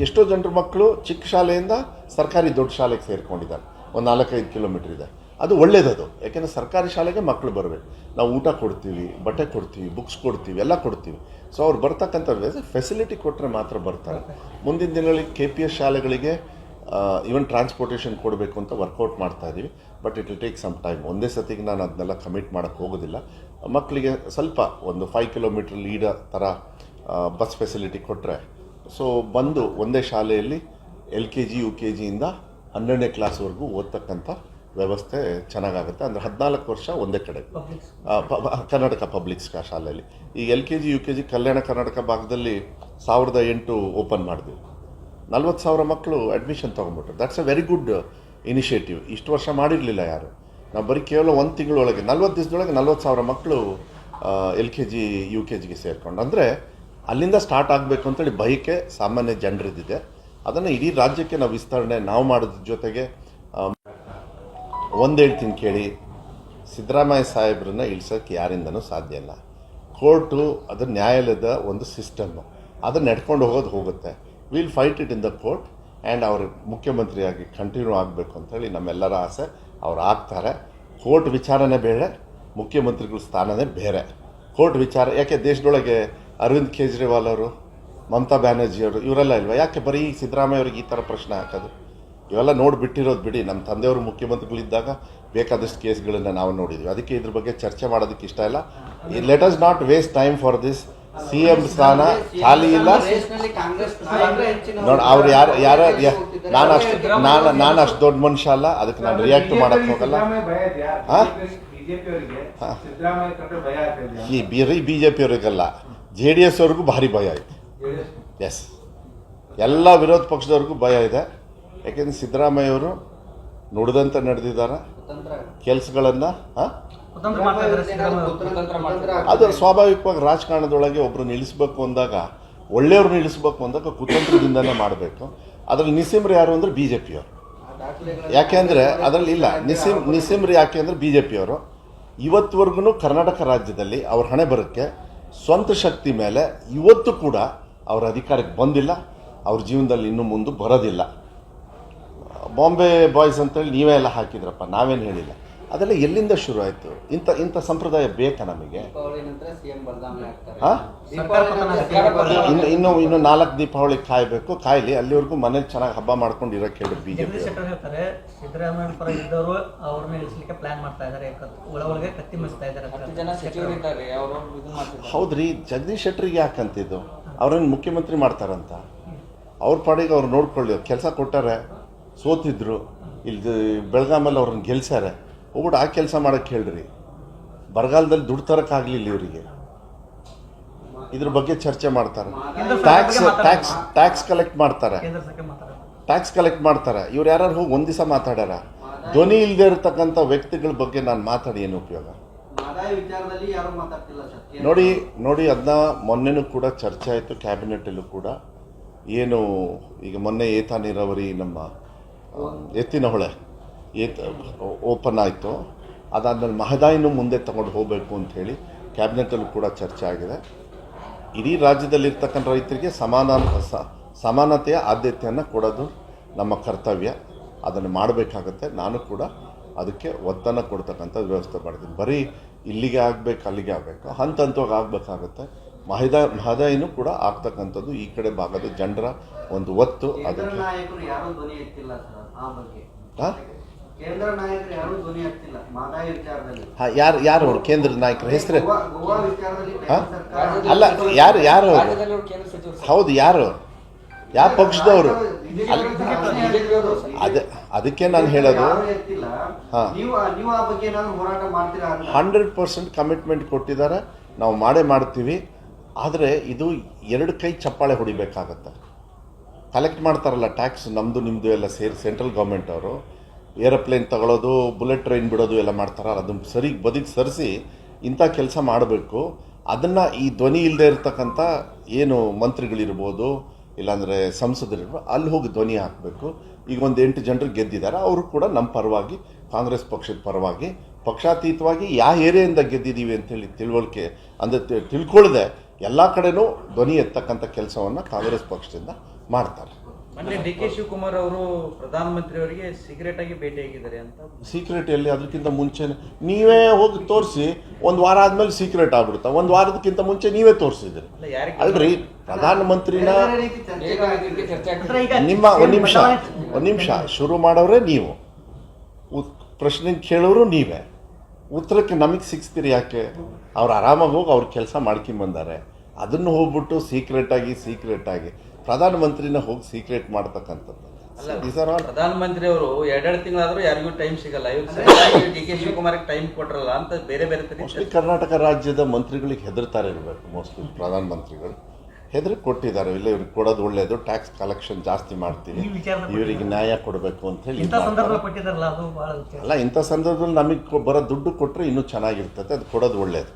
ಎಷ್ಟೋ ಜನರ ಮಕ್ಕಳು ಚಿಕ್ಕ ಶಾಲೆಯಿಂದ ಸರ್ಕಾರಿ ದೊಡ್ಡ ಶಾಲೆಗೆ ಸೇರ್ಕೊಂಡಿದ್ದಾರೆ. ಒಂದು ನಾಲ್ಕೈದು ಕಿಲೋಮೀಟ್ರ್ ಇದೆ. ಅದು ಒಳ್ಳೆಯದದು ಯಾಕೆಂದರೆ ಸರ್ಕಾರಿ ಶಾಲೆಗೆ ಮಕ್ಕಳು ಬರಬೇಕು. ನಾವು ಊಟ ಕೊಡ್ತೀವಿ, ಬಟ್ಟೆ ಕೊಡ್ತೀವಿ ಬುಕ್ಸ್ ಕೊಡ್ತೀವಿ, ಎಲ್ಲ ಕೊಡ್ತೀವಿ. ಸೊ ಅವ್ರು ಬರ್ತಕ್ಕಂಥ ಫೆಸಿಲಿಟಿ ಕೊಟ್ಟರೆ ಮಾತ್ರ ಬರ್ತಾರೆ. ಮುಂದಿನ ದಿನಗಳಿಗೆ ಕೆ ಪಿ ಎಸ್ ಶಾಲೆಗಳಿಗೆ ಈವನ್ ಟ್ರಾನ್ಸ್ಪೋರ್ಟೇಷನ್ ಕೊಡಬೇಕು ಅಂತ ವರ್ಕೌಟ್ ಮಾಡ್ತಾ ಇದ್ದೀವಿ but it will take some time ಒಂದೇ ಸತಿಗೆ ನಾನು ಅದನ್ನೆಲ್ಲ ಕಮಿಟ್ ಮಾಡೋಕ್ಕೆ ಹೋಗೋದಿಲ್ಲ. ಮಕ್ಕಳಿಗೆ ಸ್ವಲ್ಪ ಒಂದು ಫೈವ್ ಕಿಲೋಮೀಟ್ರ್ ಲೀಡ ಥರ ಬಸ್ ಫೆಸಿಲಿಟಿ ಕೊಟ್ಟರೆ ಸೊ ಬಂದು ಒಂದೇ ಶಾಲೆಯಲ್ಲಿ L K G U K ಜಿಯಿಂದ ಹನ್ನೆರಡನೇ ಕ್ಲಾಸ್ವರೆಗೂ ಓದ್ತಕ್ಕಂಥ ವ್ಯವಸ್ಥೆ ಚೆನ್ನಾಗಾಗುತ್ತೆ. ಅಂದರೆ ಹದಿನಾಲ್ಕು ವರ್ಷ ಒಂದೇ ಕಡೆ. ಕರ್ನಾಟಕ ಪಬ್ಲಿಕ್ ಸ್ಕಾ ಶಾಲೆಯಲ್ಲಿ. ಈ L K G U K G Kalyana Karnataka ಭಾಗದಲ್ಲಿ ಸಾವಿರದ ಎಂಟು ಓಪನ್ ಮಾಡಿದ್ವಿ ನಲ್ವತ್ತು ಸಾವಿರ ಮಕ್ಕಳು admission ತೊಗೊಂಡ್ಬಿಟ್ರು. That's a very good initiative ಇಷ್ಟು ವರ್ಷ ಮಾಡಿರಲಿಲ್ಲ ಯಾರು? ನಾವು ಬರೀ ಕೇವಲ ಒಂದು ತಿಂಗಳೊಳಗೆ, ನಲ್ವತ್ತು ದಿವಸದೊಳಗೆ ನಲ್ವತ್ತು ಸಾವಿರ ಮಕ್ಕಳು L K G, U K ಜಿಗೆ ಸೇರಿಕೊಂಡು. ಅಂದರೆ ಅಲ್ಲಿಂದ ಸ್ಟಾರ್ಟ್ ಆಗಬೇಕು ಅಂತೇಳಿ ಬಯಕೆ ಸಾಮಾನ್ಯ ಜನರದ್ದಿದೆ. ಅದನ್ನು ಇಡೀ ರಾಜ್ಯಕ್ಕೆ ನಾವು ವಿಸ್ತರಣೆ ನಾವು ಮಾಡೋದ್ರ ಜೊತೆಗೆ ಒಂದು ಹೇಳ್ತೀನಿ ಕೇಳಿ. ಸಿದ್ದರಾಮಯ್ಯ ಸಾಹೇಬ್ರನ್ನ ಇಳಿಸೋಕ್ಕೆ ಯಾರಿಂದನೂ ಸಾಧ್ಯ ಇಲ್ಲ. ಕೋರ್ಟು ಅದು ನ್ಯಾಯಾಲಯದ ಒಂದು ಸಿಸ್ಟಮ್ಮು ಅದನ್ನು ನಡ್ಕೊಂಡು ಹೋಗೋದು ಹೋಗುತ್ತೆ. Will fight it in the court and ಅವರು ಮುಖ್ಯಮಂತ್ರಿಯಾಗಿ ಕಂಟಿನ್ಯೂ ಆಗಬೇಕು ಅಂತೇಳಿ ನಮ್ಮೆಲ್ಲರ ಆಸೆ. ಅವ್ರು ಆಗ್ತಾರೆ. ಕೋರ್ಟ್ ವಿಚಾರನೇ ಬೇರೆ ಮುಖ್ಯಮಂತ್ರಿಗಳ ಸ್ಥಾನನೇ ಬೇರೆ. ಕೋರ್ಟ್ ವಿಚಾರ ಯಾಕೆ ದೇಶದೊಳಗೆ ಅರವಿಂದ್ ಕೇಜ್ರಿವಾಲ್ ಅವರು ಮಮತಾ ಬ್ಯಾನರ್ಜಿಯವರು ಇವರೆಲ್ಲ ಇಲ್ವಾ? ಯಾಕೆ ಬರೀ ಸಿದ್ದರಾಮಯ್ಯ ಅವ್ರಿಗೆ ಈ ಥರ ಪ್ರಶ್ನೆ ಹಾಕೋದು? ಇವೆಲ್ಲ ನೋಡಿಬಿಟ್ಟಿರೋದು ಬಿಡಿ. ನಮ್ಮ ತಂದೆಯವರು ಮುಖ್ಯಮಂತ್ರಿಗಳಿದ್ದಾಗ ಬೇಕಾದಷ್ಟು ಕೇಸ್ಗಳನ್ನು ನಾವು ನೋಡಿದ್ವಿ. ಅದಕ್ಕೆ ಇದ್ರ ಬಗ್ಗೆ ಚರ್ಚೆ ಮಾಡೋದಕ್ಕೆ ಇಷ್ಟ ಇಲ್ಲ. Let us not waste time for this C M ಸ್ಥಾನ ಖಾಲಿ ಇಲ್ಲ.
ರೇಸ್ನಲ್ಲಿ ಕಾಂಗ್ರೆಸ್ ಹೆಚ್ಚಿನ
ನೋಡಿ ಅವ್ರು ಯಾರು ಯಾರ ನಾನು ಅಷ್ಟು ನಾನು ನಾನು ಅಷ್ಟು ದೊಡ್ಡ ಮನುಷ್ಯ ಅಲ್ಲ ಅದಕ್ಕೆ ನಾನು ರಿಯಾಕ್ಟ್ ಮಾಡಕ್ಕೆ ಹೋಗಲ್ಲ. ಈ ಬರೀ ಬಿ ಜೆ ಪಿಯವ್ರಿಗಲ್ಲ ಜೆ ಡಿ ಎಸ್ ಅವ್ರಿಗೂ ಭಾರಿ ಭಯ ಐತೆ ಎಸ್? ಎಲ್ಲ ವಿರೋಧ ಪಕ್ಷದವ್ರಿಗೂ ಭಯ ಇದೆ. ಯಾಕೆಂದ್ರೆ ಸಿದ್ದರಾಮಯ್ಯವರು ನುಡಿದಂತೆ ನಡೆದಿದ್ದಾರೆ.
ಕೆಲ್ಸಗಳನ್ನು
ಕೆಲಸಗಳನ್ನು ಹಾಂ? ಅದು ಸ್ವಾಭಾವಿಕವಾಗಿ ರಾಜಕಾರಣದೊಳಗೆ ಒಬ್ಬರು ನಿಲ್ಲಿಸ್ಬೇಕು ಅಂದಾಗ ಒಳ್ಳೆಯವ್ರು ನಿಲ್ಲಿಸ್ಬೇಕು ಅಂದಾಗ ಕುತಂತ್ರದಿಂದನೇ ಮಾಡಬೇಕು. ಅದ್ರಲ್ಲಿ ನಿಸ್ಸಿಮ್ರು ಯಾರು ಅಂದ್ರೆ ಬಿ ಜೆ ಪಿಯವರು ಯಾಕೆಂದರೆ ಅದರಲ್ಲಿ ಇಲ್ಲ ನಿಸಿಮ್ ನಿಸಿಮ್ರು ಯಾಕೆ ಅಂದರೆ ಬಿ ಜೆ ಪಿಯವರು ಇವತ್ತುವರೆಗೂ ಕರ್ನಾಟಕ ರಾಜ್ಯದಲ್ಲಿ ಅವ್ರ ಹಣೆ ಬರೋಕ್ಕೆ ಸ್ವಂತ ಶಕ್ತಿ ಮೇಲೆ ಇವತ್ತು ಕೂಡ ಅವ್ರ ಅಧಿಕಾರಕ್ಕೆ ಬಂದಿಲ್ಲ ಅವ್ರ ಜೀವನದಲ್ಲಿ ಇನ್ನು ಮುಂದೆ ಬರೋದಿಲ್ಲ. ಬಾಂಬೆ ಬಾಯ್ಸ್ ಅಂತೇಳಿ ನೀವೇ ಎಲ್ಲ ಹಾಕಿದ್ರಪ್ಪ ನಾವೇನು ಹೇಳಿಲ್ಲ. ಅದೆಲ್ಲ ಎಲ್ಲಿಂದ ಶುರು ಆಯಿತು? ಇಂಥ ಇಂಥ ಸಂಪ್ರದಾಯ ಬೇಕಾ ನಮಗೆ?
ದೀಪಾವಳಿ ನಂತರ ಸಿಎಂ ಬದಲಾವಣೆ ಆಗ್ತಾರೆ.
ಹಾಂ? ಇನ್ನು ಇನ್ನು ಇನ್ನು ನಾಲ್ಕು ದೀಪಾವಳಿ ಕಾಯಬೇಕು. ಕಾಯಲಿ ಅಲ್ಲಿವರೆಗೂ ಮನೇಲಿ ಚೆನ್ನಾಗಿ ಹಬ್ಬ ಮಾಡ್ಕೊಂಡು ಇರೋಕೆ ಹೇಳಿ ಬಿ ಜೆ
ಜಗದೀಶ್ ಶೆಟ್ಟರ್ ಹೇಳ್ತಾರೆ ಸಿದ್ದರಾಮಯ್ಯ ಪರ ಇದ್ದವರು ಅವ್ರನ್ನ ಇಳಿಸ್ಲಿಕ್ಕೆ ಪ್ಲಾನ್ ಮಾಡ್ತಾ ಇದ್ದಾರೆ. ಒಳ ಒಳಗೆ ಕತ್ತಿ ಇದ್ದಾರೆ.
ಹೌದ್ರಿ ಜಗದೀಶ್ ಶೆಟ್ಟರಿಗೆ ಯಾಕಂತಿದ್ದು? ಅವ್ರನ್ನ ಮುಖ್ಯಮಂತ್ರಿ ಮಾಡ್ತಾರಂತ? ಅವ್ರ ಪಾಡಿಗೆ ಅವ್ರು ನೋಡ್ಕೊಳ್ಳಿ ಕೆಲಸ ಕೊಟ್ಟಾರೆ ಸೋತಿದ್ರು. ಇಲ್ಲಿ ಬೆಳಗಾಮಲ್ಲಿ ಅವ್ರನ್ನ ಗೆಲ್ಸ್ಯಾರೆ. ಹೋಗ್ಬಿಟ್ಟು ಆ ಕೆಲಸ ಮಾಡಕ್ಕೆ ಹೇಳ್ರಿ. ಬರಗಾಲದಲ್ಲಿ ದುಡ್ಡು ತರೋಕ್ಕಾಗಲಿಲ್ಲ ಇವರಿಗೆ. ಇದ್ರ ಬಗ್ಗೆ ಚರ್ಚೆ ಮಾಡ್ತಾರೆ. ಟ್ಯಾಕ್ಸ್ ಟ್ಯಾಕ್ಸ್ ಟ್ಯಾಕ್ಸ್ ಕಲೆಕ್ಟ್ ಮಾಡ್ತಾರೆ. ಟ್ಯಾಕ್ಸ್ ಕಲೆಕ್ಟ್ ಮಾಡ್ತಾರೆ. ಇವ್ರು ಯಾರು ಹೋಗಿ ಒಂದು ದಿವಸ ಮಾತಾಡ್ಯಾರ? ಧ್ವನಿ ಇಲ್ಲದೆ ಇರತಕ್ಕಂಥ ವ್ಯಕ್ತಿಗಳ ಬಗ್ಗೆ ನಾನು ಮಾತಾಡಿ ಏನು ಉಪಯೋಗ?
ಆದಾಯ ವಿಚಾರದಲ್ಲಿ ಯಾರು ಮಾತಾಡ್ತಿಲ್ಲ ಸರ್?
ನೋಡಿ ನೋಡಿ ಅದನ್ನ ಮೊನ್ನೆನೂ ಕೂಡ ಚರ್ಚೆ ಆಯಿತು ಕ್ಯಾಬಿನೆಟಲ್ಲೂ ಕೂಡ. ಏನು ಈಗ ಮೊನ್ನೆ ಏತ ನೀರಾವರಿ ನಮ್ಮ ಎತ್ತಿನ ಹೊಳೆ. ಏತ ಓಪನ್ ಆಯಿತು. ಅದಾದಮೇಲೆ ಮಹದಾಯಿನೂ ಮುಂದೆ ತಗೊಂಡು ಹೋಗಬೇಕು ಅಂತ ಹೇಳಿ ಕ್ಯಾಬಿನೆಟಲ್ಲೂ ಕೂಡ ಚರ್ಚೆ ಆಗಿದೆ. ಇಡೀ ರಾಜ್ಯದಲ್ಲಿರ್ತಕ್ಕಂಥ ರೈತರಿಗೆ ಸಮಾನ ಸಮಾನತೆಯ ಆದ್ಯತೆಯನ್ನು ಕೊಡೋದು ನಮ್ಮ ಕರ್ತವ್ಯ. ಅದನ್ನು ಮಾಡಬೇಕಾಗತ್ತೆ. ನಾನು ಕೂಡ ಅದಕ್ಕೆ ಒತ್ತನ್ನು ಕೊಡ್ತಕ್ಕಂಥ ವ್ಯವಸ್ಥೆ ಮಾಡಿದ್ದೀನಿ. ಬರೀ ಇಲ್ಲಿಗೆ ಆಗಬೇಕು ಅಲ್ಲಿಗೆ ಆಗಬೇಕು. ಹಂತ ಹಂತವಾಗಿ ಆಗಬೇಕಾಗತ್ತೆ. ಮಹದಾ ಮಹದಾಯಿನೂ ಕೂಡ ಆಗ್ತಕ್ಕಂಥದ್ದು ಈ ಕಡೆ ಭಾಗದ ಜನರ ಒಂದು ಒತ್ತು ಅದಕ್ಕೆ.
ಕೇಂದ್ರ ನಾಯಕರು ಯಾರು ಧ್ವನಿ ಮಾದಾಯ ವಿಚಾರದಲ್ಲಿ.
ಹಾಂ ಯಾರು ಯಾರು ಅವರು? ಕೇಂದ್ರ ನಾಯಕರ ಹೆಸರು?
ಗೋವಾ ಗೋವಾ ವಿಚಾರದಲ್ಲಿ
ಹಾ?
ಕೇಂದ್ರ ಸರ್ಕಾರ
ಅಲ್ಲ ಯಾರು ಯಾರು ಅವರು?
ರಾಜ್ಯದಲ್ಲಿ ಅವರು ಕೇಂದ್ರ ಸಚಿವರು ಸರ್.
ಹೌದು ಯಾರು? ಯಾವ ಪಕ್ಷದವರು? ಅದ ಅದಕ್ಕೆ ನಾನು ಹೇಳೋದು
ಯಾರು ಎತ್ತಿಲ್ಲ
ಹಾ.
ನೀವು ನೀವು ಆ ಬಗ್ಗೆ ಏನಾದ್ರು ಹೋರಾಟ ಮಾಡ್ತೀರಾ ಅಂತ.
ಹಂಡ್ರೆಡ್ ಪರ್ಸೆಂಟ್ ಕಮಿಟ್ಮೆಂಟ್ ಕೊಟ್ಟಿದ್ದಾರೆ ನಾವು ಮಾಡೇ ಮಾಡ್ತೀವಿ ಆದರೆ ಇದು ಎರಡು ಕೈ ಚಪ್ಪಾಳೆ ಹೊಡಿಬೇಕಾಗತ್ತೆ. ಕಲೆಕ್ಟ್ ಮಾಡ್ತಾರಲ್ಲ ಟ್ಯಾಕ್ಸ್ ನಮ್ಮದು ನಿಮ್ಮದು ಎಲ್ಲ ಸೇರಿ ಸೆಂಟ್ರಲ್ ಗೌರ್ಮೆಂಟ್ ಅವರು. ಏರೋಪ್ಲೇನ್ ತಗೊಳ್ಳೋದು ಬುಲೆಟ್ ಟ್ರೈನ್ ಬಿಡೋದು ಎಲ್ಲ ಮಾಡ್ತಾರೆ. ಅದನ್ನು ಸರಿ ಬದಿಗೆ ಸರಿಸಿ ಇಂಥ ಕೆಲಸ ಮಾಡಬೇಕು. ಅದನ್ನು ಈ ಧ್ವನಿ ಇಲ್ಲದೆ ಇರತಕ್ಕಂಥ ಏನು ಮಂತ್ರಿಗಳಿರ್ಬೋದು, ಇಲ್ಲಾಂದರೆ ಸಂಸದರಿರ್ಬೋದು, ಅಲ್ಲಿ ಹೋಗಿ ಧ್ವನಿ ಹಾಕಬೇಕು. ಈಗ ಒಂದು ಎಂಟು ಜನರು ಗೆದ್ದಿದ್ದಾರೆ. ಅವರು ಕೂಡ ನಮ್ಮ ಪರವಾಗಿ, ಕಾಂಗ್ರೆಸ್ ಪಕ್ಷದ ಪರವಾಗಿ, ಪಕ್ಷಾತೀತವಾಗಿ ಯಾವ ಏರಿಯಿಂದ ಗೆದ್ದಿದ್ದೀವಿ ಅಂತೇಳಿ ತಿಳುವಳಿಕೆ ಅಂದರೆ ತಿಳ್ಕೊಳ್ಳದೆ ಎಲ್ಲ ಕಡೆನೂ ಧ್ವನಿ ಎತ್ತಕ್ಕಂಥ ಕೆಲಸವನ್ನು ಕಾಂಗ್ರೆಸ್ ಪಕ್ಷದಿಂದ ಮಾಡ್ತಾರೆ.
ಮೊನ್ನೆ ಡಿ ಕೆ ಶಿವಕುಮಾರ್ ಅವರು ಪ್ರಧಾನಮಂತ್ರಿ ಅವರಿಗೆ ಸೀಕ್ರೆಟ್ ಆಗಿ ಭೇಟಿಯಾಗಿದ್ದಾರೆ ಅಂತ.
ಸೀಕ್ರೆಟ್ ಎಲ್ಲಿ ಅದಕ್ಕಿಂತ ಮುಂಚೆ ನೀವೇ ಹೋಗಿ ತೋರಿಸಿ ಒಂದು ವಾರ ಆದಮೇಲೆ ಸೀಕ್ರೆಟ್ ಆಗ್ಬಿಡುತ್ತೆ? ಒಂದು ವಾರದಕ್ಕಿಂತ ಮುಂಚೆ ನೀವೇ ತೋರಿಸಿದ್ರಿ ಅಲ್ರಿ ಪ್ರಧಾನಮಂತ್ರಿನ. ನಿಮ್ಮ ಒಂದು ನಿಮಿಷ ಒಂದು ನಿಮಿಷ ಶುರು ಮಾಡೋರೇ ನೀವು. ಪ್ರಶ್ನೆ ಕೇಳೋರು ನೀವೇ. ಉತ್ತರಕ್ಕೆ ನಮಗೆ ಸಿಗ್ತೀರಿ ಯಾಕೆ? ಅವ್ರು ಆರಾಮಾಗಿ ಹೋಗಿ ಅವ್ರ ಕೆಲಸ ಮಾಡ್ಕೊಂಬಂದಾರೆ ಅದನ್ನು ಹೋಗ್ಬಿಟ್ಟು ಸೀಕ್ರೆಟ್ ಆಗಿ ಸೀಕ್ರೆಟಾಗಿ ಸೀಕ್ರೆಟಾಗಿ ಪ್ರಧಾನಮಂತ್ರಿನ ಹೋಗಿ ಸೀಕ್ರೆಟ್ ಮಾಡ್ತಕ್ಕಂಥದ್ದು.
ಪ್ರಧಾನಮಂತ್ರಿ ಅವರು ಎರಡೆರಡು ತಿಂಗಳಾದ್ರೂ ಯಾರಿಗೂ ಟೈಮ್ ಸಿಗಲ್ಲ. ಇವ್ರು ಡಿ ಕೆ ಶಿವಕುಮಾರ್ ಟೈಮ್ ಕೊಟ್ರಲ್ಲ ಅಂತ ಬೇರೆ ಬೇರೆ
ಮೋಸ್ಟ್ಲಿ ಕರ್ನಾಟಕ ರಾಜ್ಯದ ಮಂತ್ರಿಗಳಿಗೆ ಹೆದರ್ತಾರೆ ಇರಬೇಕು. ಮೋಸ್ಟ್ಲಿ ಪ್ರಧಾನಮಂತ್ರಿಗಳು ಹೆದರಿ ಕೊಟ್ಟಿದ್ದಾರೆ. ಇಲ್ಲ ಇವ್ರಿಗೆ ಕೊಡೋದು ಒಳ್ಳೇದು. ಟ್ಯಾಕ್ಸ್ ಕಲೆಕ್ಷನ್ ಜಾಸ್ತಿ ಮಾಡ್ತೀವಿ. ಇವರಿಗೆ ನ್ಯಾಯ ಕೊಡಬೇಕು ಅಂತ ಹೇಳಿ ಅಲ್ಲ ಇಂಥ ಸಂದರ್ಭದಲ್ಲಿ ನಮಗೆ ಬರೋ ದುಡ್ಡು ಕೊಟ್ಟರೆ ಇನ್ನೂ ಚೆನ್ನಾಗಿರ್ತದೆ. ಅದು ಕೊಡೋದು ಒಳ್ಳೇದು.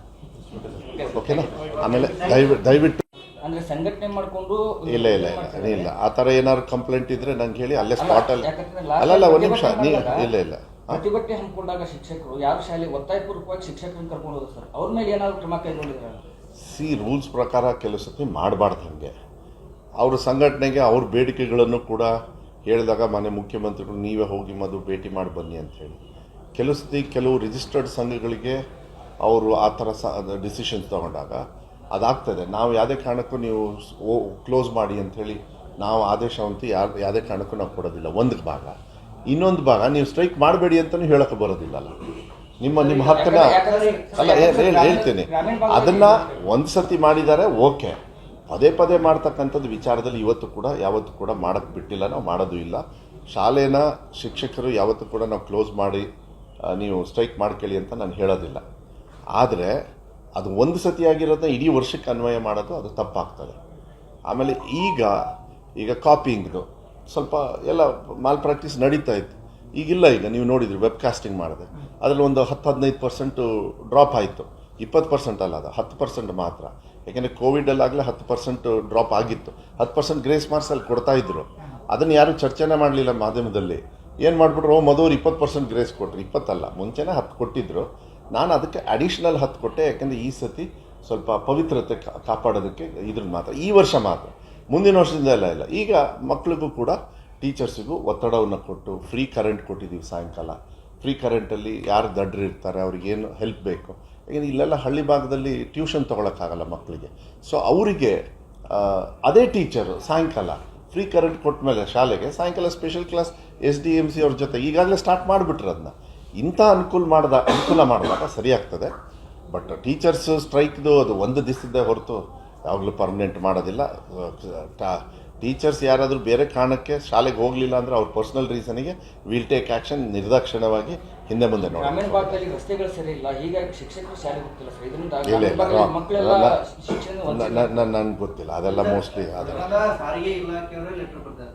ಓಕೆನಾ ಆಮೇಲೆ ದಯವಿಟ್ಟು ದಯವಿಟ್ಟು
ಅಂದ್ರೆ ಸಂಘಟನೆ ಮಾಡ್ಕೊಂಡು
ಇಲ್ಲ ಇಲ್ಲ ಇಲ್ಲ ಇಲ್ಲ. ಆ ಥರ ಏನಾದ್ರು ಕಂಪ್ಲೇಂಟ್ ಇದ್ರೆ ನಂಗೆ ಹೇಳಿ ಅಲ್ಲೇ ಸ್ಪಾಟಲ್ಲಿ ಅಲ್ಲಲ್ಲ ಒಂದು ನಿಮಿಷ ನೀ ಇಲ್ಲ ಇಲ್ಲ?
ಪ್ರತಿಭಟನೆ ಹಮ್ಮಿಕೊಂಡಾಗ ಶಿಕ್ಷಕರು ಯಾರು ಶಾಲೆ ಒತ್ತಾಯಪೂರ್ವಕವಾಗಿ ಶಿಕ್ಷಕರನ್ನ ಕರ್ಕೊಂಡು ಹೋದ್ರು ಸರ್? ಅವ್ರ ಮೇಲೆ ಏನಾದ್ರು ಕ್ರಮ ಕೈಗೊಂಡಿದ್ರೆ
ಸಿ ರೂಲ್ಸ್ ಪ್ರಕಾರ ಕೆಲವು ಸತಿ ಮಾಡಬಾರ್ದು ಹಾಗೆ. ಅವ್ರ ಸಂಘಟನೆಗೆ ಅವ್ರ ಬೇಡಿಕೆಗಳನ್ನು ಕೂಡ ಹೇಳಿದಾಗ ಮನೆ ಮುಖ್ಯಮಂತ್ರಿಗಳು ನೀವೇ ಹೋಗಿ ಮದು ಭೇಟಿ ಮಾಡಿ ಬನ್ನಿ ಅಂತ ಹೇಳಿ. ಕೆಲವು ಸತಿ ಕೆಲವು ರಿಜಿಸ್ಟರ್ಡ್ ಸಂಘಗಳಿಗೆ ಅವರು ಆ ಥರ ಸ ಡಿಸಿಷನ್ಸ್ ತಗೊಂಡಾಗ ಅದಾಗ್ತದೆ. ನಾವು ಯಾವುದೇ ಕಾರಣಕ್ಕೂ ನೀವು ಕ್ಲೋಸ್ ಮಾಡಿ ಅಂಥೇಳಿ ನಾವು ಆದೇಶವಂತೂ ಯಾರು ಯಾವುದೇ ಕಾರಣಕ್ಕೂ ನಾವು ಕೊಡೋದಿಲ್ಲ. ಒಂದು ಭಾಗ. ಇನ್ನೊಂದು ಭಾಗ ನೀವು ಸ್ಟ್ರೈಕ್ ಮಾಡಬೇಡಿ ಅಂತಲೂ ಹೇಳಕ್ಕೆ ಬರೋದಿಲ್ಲಲ್ಲ. ನಿಮ್ಮ ನಿಮ್ಮ ಹಕ್ಕನ್ನ ಅಲ್ಲ ಹೇಳ್ತೇನೆ. ಅದನ್ನು ಹೇಳ್ತೀನಿ ಅದನ್ನ ಒಂದು ಸತಿ ಮಾಡಿದ್ದಾರೆ ಓಕೆ. ಪದೇ ಪದೇ ಮಾಡ್ತಕ್ಕಂಥದ್ದು ವಿಚಾರದಲ್ಲಿ ಇವತ್ತು ಕೂಡ ಯಾವತ್ತೂ ಕೂಡ ಮಾಡೋಕ್ಕೆ ಬಿಟ್ಟಿಲ್ಲ. ನಾವು ಮಾಡೋದು ಇಲ್ಲ. ಶಾಲೆನ ಶಿಕ್ಷಕರು ಯಾವತ್ತೂ ಕೂಡ ನಾವು ಕ್ಲೋಸ್ ಮಾಡಿ ನೀವು ಸ್ಟ್ರೈಕ್ ಮಾಡ್ಕೊಳ್ಳಿ ಅಂತ ನಾನು ಹೇಳೋದಿಲ್ಲ. ಆದರೆ ಅದು ಒಂದು ಸತಿ ಆಗಿರೋದನ್ನ ಇಡೀ ವರ್ಷಕ್ಕೆ ಅನ್ವಯ ಮಾಡೋದು ಅದು ತಪ್ಪಾಗ್ತದೆ. ಆಮೇಲೆ ಈಗ ಈಗ ಕಾಪಿಂಗ್ದು ಸ್ವಲ್ಪ ಎಲ್ಲ ಮಾಲ್ ಪ್ರಾಕ್ಟೀಸ್ ನಡೀತಾ ಇತ್ತು. ಈಗಿಲ್ಲ ಈಗ, ನೀವು ನೋಡಿದ್ರಿ ವೆಬ್ ಕಾಸ್ಟಿಂಗ್ ಮಾಡಿದೆ. ಅದರಲ್ಲಿ ಒಂದು ಹತ್ತು, ಹದಿನೈದು ಪರ್ಸೆಂಟು ಡ್ರಾಪ್ ಆಯಿತು. ಇಪ್ಪತ್ತು ಪರ್ಸೆಂಟ್ ಅಲ್ಲ ಅದು, ಹತ್ತು ಪರ್ಸೆಂಟ್ ಮಾತ್ರ. ಯಾಕೆಂದರೆ ಕೋವಿಡಲ್ಲಾಗಲೇ ಹತ್ತು ಪರ್ಸೆಂಟ್ ಡ್ರಾಪ್ ಆಗಿತ್ತು. ಹತ್ತು ಪರ್ಸೆಂಟ್ ಗ್ರೇಸ್ ಮಾರ್ಕ್ಸ್ ಅಲ್ಲಿ ಕೊಡ್ತಾ ಇದ್ರು. ಅದನ್ನು ಯಾರೂ ಚರ್ಚೆನೇ ಮಾಡಲಿಲ್ಲ ಮಾಧ್ಯಮದಲ್ಲಿ. ಏನು ಮಾಡಿಬಿಟ್ರು ಮಧುವ್ರು ಇಪ್ಪತ್ತು ಪರ್ಸೆಂಟ್ ಗ್ರೇಸ್ ಕೊಟ್ಟರು ಇಪ್ಪತ್ತಲ್ಲ, ಮುಂಚೆನೇ ಹತ್ತು ಕೊಟ್ಟಿದ್ದರು ನಾನು ಅದಕ್ಕೆ ಅಡಿಷ್ನಲ್ ಹತ್ತು ಕೊಟ್ಟೆ, ಯಾಕೆಂದರೆ ಈ ಸತಿ ಸ್ವಲ್ಪ ಪವಿತ್ರತೆ ಕಾಪಾಡೋದಕ್ಕೆ ಇದ್ರ ಮಾತ್ರ. ಈ ವರ್ಷ ಮಾತ್ರ. ಮುಂದಿನ ವರ್ಷದಿಂದ ಎಲ್ಲ ಇಲ್ಲ. ಈಗ ಮಕ್ಕಳಿಗೂ ಕೂಡ ಟೀಚರ್ಸಿಗೂ ಒತ್ತಡವನ್ನು ಕೊಟ್ಟು ಫ್ರೀ ಕರೆಂಟ್ ಕೊಟ್ಟಿದ್ದೀವಿ ಸಾಯಂಕಾಲ. ಫ್ರೀ ಕರೆಂಟಲ್ಲಿ ಯಾರು ದಡ್ರು ಇರ್ತಾರೆ ಅವ್ರಿಗೇನು ಹೆಲ್ಪ್ ಬೇಕು. ಯಾಕೆಂದರೆ ಇಲ್ಲೆಲ್ಲ ಹಳ್ಳಿ ಭಾಗದಲ್ಲಿ ಟ್ಯೂಷನ್ ತೊಗೊಳಕ್ಕಾಗಲ್ಲ ಮಕ್ಕಳಿಗೆ ಸೊ ಅವರಿಗೆ ಅದೇ ಟೀಚರು ಸಾಯಂಕಾಲ ಫ್ರೀ ಕರೆಂಟ್ ಕೊಟ್ಟ ಮೇಲೆ ಶಾಲೆಗೆ, ಸಾಯಂಕಾಲ special class S D M C ಅವ್ರ ಜೊತೆ ಈಗಾಗಲೇ ಸ್ಟಾರ್ಟ್ ಮಾಡಿಬಿಟ್ರು ಅದನ್ನ ಇಂಥ ಅನುಕೂಲ ಮಾಡಿದ ಅನುಕೂಲ ಮಾಡಿದಾಗ ಸರಿಯಾಗ್ತದೆ ಬಟ್ ಟೀಚರ್ಸ್ ಸ್ಟ್ರೈಕ್ದು ಅದು ಒಂದು ದಿವಸದ್ದೇ ಹೊರತು ಯಾವಾಗಲೂ ಪರ್ಮನೆಂಟ್ ಮಾಡೋದಿಲ್ಲ. ಟೀಚರ್ಸ್ ಯಾರಾದರೂ ಬೇರೆ ಕಾರಣಕ್ಕೆ ಶಾಲೆಗೆ ಹೋಗಲಿಲ್ಲ ಅಂದರೆ ಅವ್ರ ಪರ್ಸನಲ್ ರೀಸನಿಗೆ ವಿಲ್ ಟೇಕ್ ಆ್ಯಕ್ಷನ್ ನಿರ್ದಾಕ್ಷಿಣ್ಯವಾಗಿ ಹಿಂದೆ ಮುಂದೆ ನೋಡಿ ನನಗೆ ಗೊತ್ತಿಲ್ಲ. ಅದೆಲ್ಲ ಮೋಸ್ಟ್ಲಿ ಅದೆಲ್ಲ
ಸಾರಿಗೆ ಇಲಾಖೆಯವರೇ ಲೆಟರ್ ಬರ್ತಾರೆ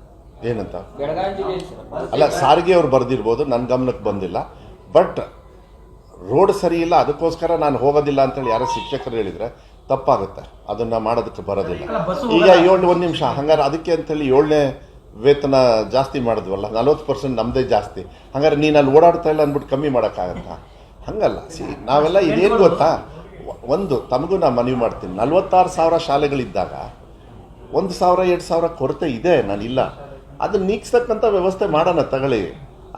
ಏನಂತ? ಅಲ್ಲ ಸಾರಿಗೆ ಅವ್ರು ಬರೆದಿರ್ಬೋದು. ನನ್ನ ಗಮನಕ್ಕೆ ಬಂದಿಲ್ಲ. ಬಟ್ ರೋಡ್ ಸರಿ ಇಲ್ಲ ಅದಕ್ಕೋಸ್ಕರ ನಾನು ಹೋಗೋದಿಲ್ಲ ಅಂತೇಳಿ ಯಾರೋ ಶಿಕ್ಷಕರು ಹೇಳಿದರೆ ತಪ್ಪಾಗುತ್ತೆ. ಅದನ್ನು ಮಾಡೋದಕ್ಕೆ ಬರೋದಿಲ್ಲ. ಈಗ ಏಳು ಒಂದು ನಿಮಿಷ. ಹಂಗಾರೆ ಅದಕ್ಕೆ ಅಂತೇಳಿ ಏಳನೇ ವೇತನ ಜಾಸ್ತಿ ಮಾಡಿದ್ವಲ್ಲ ನಲ್ವತ್ತು ಪರ್ಸೆಂಟ್ ನಮ್ಮದೇ ಜಾಸ್ತಿ. ಹಂಗಾರೆ ನೀನು ಅಲ್ಲಿ ಓಡಾಡ್ತಾ ಇಲ್ಲ ಅಂದ್ಬಿಟ್ಟು ಕಮ್ಮಿ ಮಾಡೋಕ್ಕಾಗತ್ತಾ? ಹಂಗಲ್ಲ. ಸಿ ನಾವೆಲ್ಲ ಇದೇನು ಗೊತ್ತಾ? ಒಂದು ತಮಗೂ ನಾನು ಮನವಿ ಮಾಡ್ತೀನಿ. ನಲ್ವತ್ತಾರು ಸಾವಿರ ಶಾಲೆಗಳಿದ್ದಾಗ ಒಂದು ಸಾವಿರ ಎರಡು ಸಾವಿರ ಕೊರತೆ ಇದೆ ನಾನಿಲ್ಲ. ಅದನ್ನ ನೀಗಿಸ್ತಕ್ಕಂಥ ವ್ಯವಸ್ಥೆ ಮಾಡೋಣ ತಗೊಳ್ಳಿ.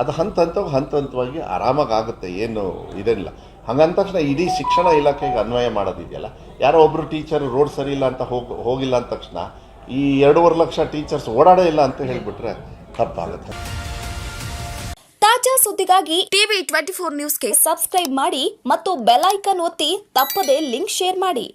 ಅದು ಹಂತ ಹಂತ ಹಂತ ಹಂತವಾಗಿ ಆರಾಮಾಗಿ ಆಗುತ್ತೆ ಏನು ಇದೇನಿಲ್ಲ ಹಂಗಂದ ತಕ್ಷಣ ಇಡೀ ಶಿಕ್ಷಣ ಇಲಾಖೆಗೆ ಅನ್ವಯ ಮಾಡೋದಿದೆಯಲ್ಲ? ಯಾರೋ ಒಬ್ಬರು ಟೀಚರ್ ರೋಡ್ ಸರಿ ಇಲ್ಲ ಅಂತ ಹೋಗಿ, ಹೋಗಿಲ್ಲ ಅಂದ ತಕ್ಷಣ ಈ ಎರಡೂವರೆ ಲಕ್ಷ ಟೀಚರ್ಸ್ ಓಡಾಡೇ ಇಲ್ಲ ಅಂತ ಹೇಳಿಬಿಟ್ರೆ ತಪ್ಪಾಗುತ್ತೆ.
ತಾಜಾ ಸುದ್ದಿಗಾಗಿ ಟಿವಿ ಟ್ವೆಂಟಿ ಫೋರ್ ನ್ಯೂಸ್ಗೆ ಸಬ್ಸ್ಕ್ರೈಬ್ ಮಾಡಿ ಮತ್ತು ಬೆಲ್ ಐಕನ್ ಒತ್ತಿ ತಪ್ಪದೇ ಲಿಂಕ್ ಶೇರ್ ಮಾಡಿ.